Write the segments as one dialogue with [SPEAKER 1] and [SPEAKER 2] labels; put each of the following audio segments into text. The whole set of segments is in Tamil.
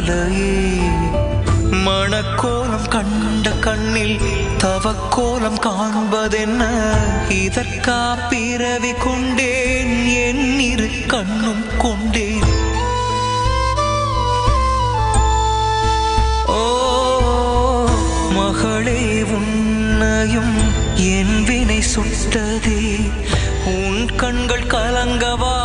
[SPEAKER 1] தாங்கலையே மணக்கோலம் கண்ட கண்ணில் தவக்கோலம் காண்பதென்ன இதற்கா பிறவி கொண்டேன் என் இரு கண்ணும் கொண்டேன் ஓ மகளே உன்னையும் என் வினை சுட்டதே உன் கண்கள் கலங்கவா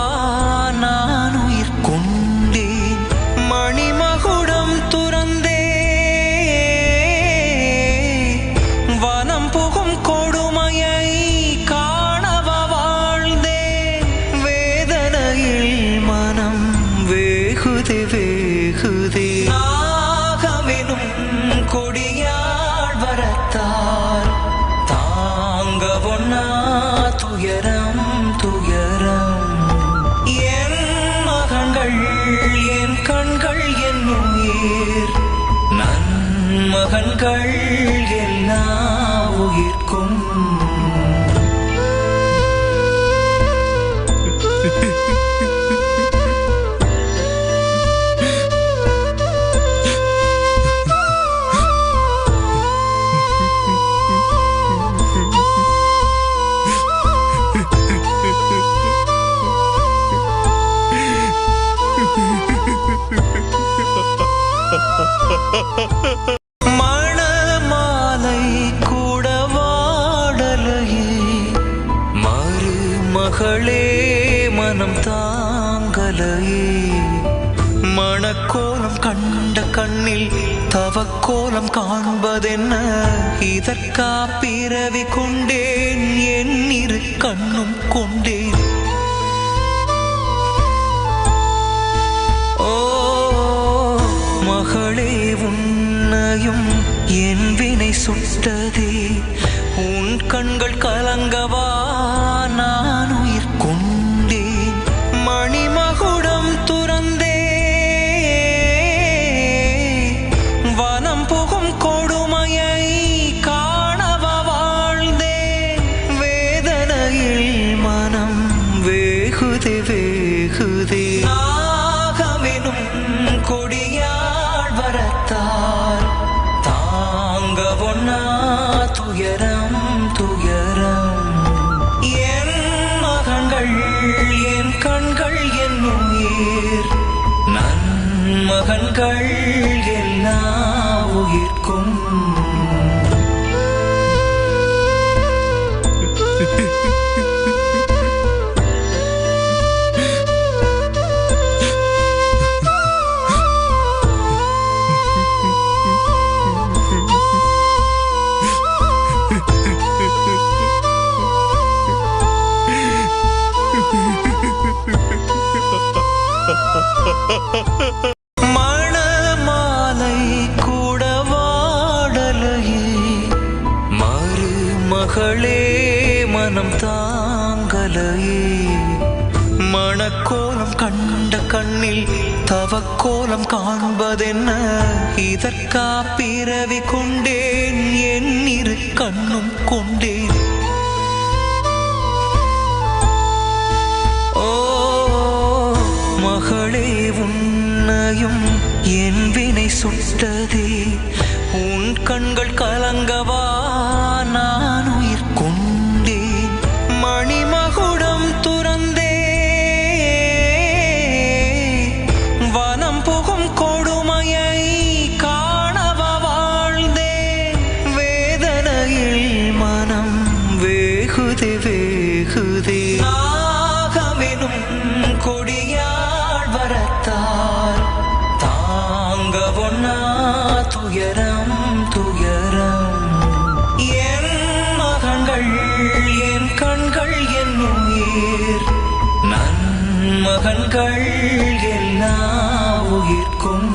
[SPEAKER 1] கண்கள் என் கண்கள் என் உயிர் நன் மகன்கள் எல்லா உயிர்க்கும். மகளே மனம் தாங்கலையே. மணக்கோலம் கண்ட கண்ணில் தவக்கோலம் காண்பதென்ன? இதற்கா பிறவி கொண்டேன் என் இரு கண்ணும் கொண்டேன். ஓ மகளே உன்னையும் என் வினை சுட்டதே. வேகுதே வேகுதே நாகமெனும் கொடியாள் வரத்தால் தாங்க ஒண்ணா துயரம் துயரம். என் மகன்கள் என் கண்கள் என் உயிர். நன்மகன்கள் எல்லா உயிர்க்கும். மணமாலை மகளே மனம் தாங்கலையே. மணக்கோலம் கண்ட கண்ணில் தவக்கோலம் காண்பதென்ன? இதற்கா பிறவி கொண்டேன் என் இரு கண்ணும் கொண்டேன். ஓ மகளே உன்னையும் என் வினை சுட்டதே. உன் கண்கள் கலங்கவா? நன்மகன்கள் எல்லா உயிர்க்கும்